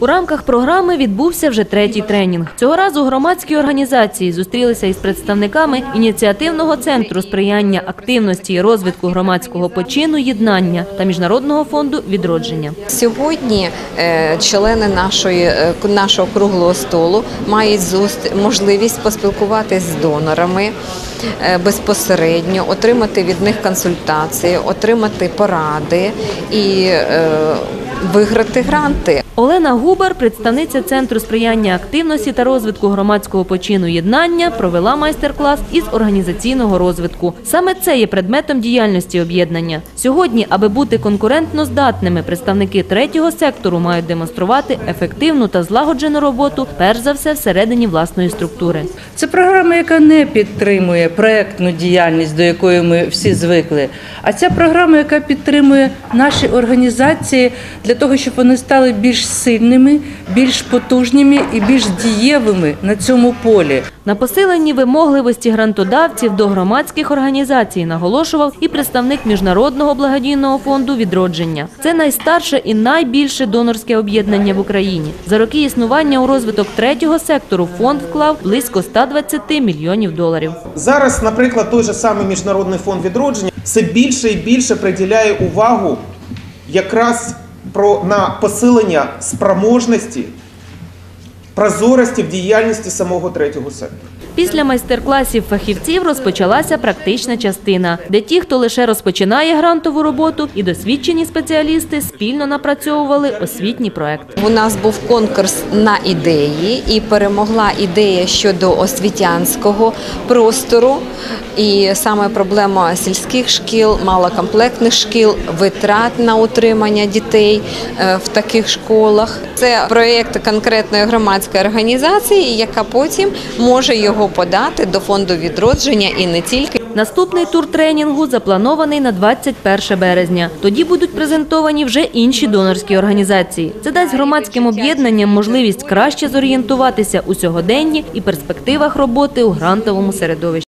У рамках програми відбувся вже третій тренінг. Цього разу громадські організації зустрілися із представниками ініціативного центру сприяння активності і розвитку громадського почину єднання та міжнародного фонду відродження. Сьогодні е, члени нашої е, к- нашого круглого столу мають зуст- можливість поспілкуватися з донорами е, безпосередньо, отримати від них консультації, отримати поради і е, виграти гранти. Олена Губар, представниця Центру сприяння активності та розвитку громадського почину єднання, провела майстер-клас із організаційного розвитку. Саме це є предметом діяльності об'єднання. Сьогодні, аби бути конкурентно здатними, представники третього сектору мають демонструвати ефективну та злагоджену роботу, перш за все, всередині власної структури. Це програма, яка не підтримує проектну діяльність, до якої ми всі звикли. А ця програма, яка підтримує наші організації для того, щоб вони стали більш сильними, більш потужними і більш дієвими на цьому полі. На посиленні вимогливості грантодавців до громадських організацій наголошував і представник міжнародного благодійного фонду відродження. Це найстарше і найбільше донорське об'єднання в Україні. За роки існування у розвиток третього сектору фонд вклав близько 120 мільйонів доларів. Зараз, наприклад, той же самий міжнародний фонд відродження все більше і більше приділяє увагу якраз про на посилення спроможності, прозорості в діяльності самого третього сектору. Після майстер-класів фахівців розпочалася практична частина, де ті, хто лише розпочинає грантову роботу, і досвідчені спеціалісти спільно напрацьовували освітній проект. У нас був конкурс на ідеї, і перемогла ідея щодо освітянського простору. І саме проблема сільських шкіл, малокомплектних шкіл, витрат на утримання дітей е, в таких школах. Це проєкт конкретної громадської організації, яка потім може подати до фонду відродження і не тільки. Наступний тур тренінгу запланований на 21 березня. Тоді будуть презентовані вже інші донорські організації. Це дасть громадським об'єднанням можливість краще зорієнтуватися у сьогоденні і перспективах роботи у грантовому середовищі.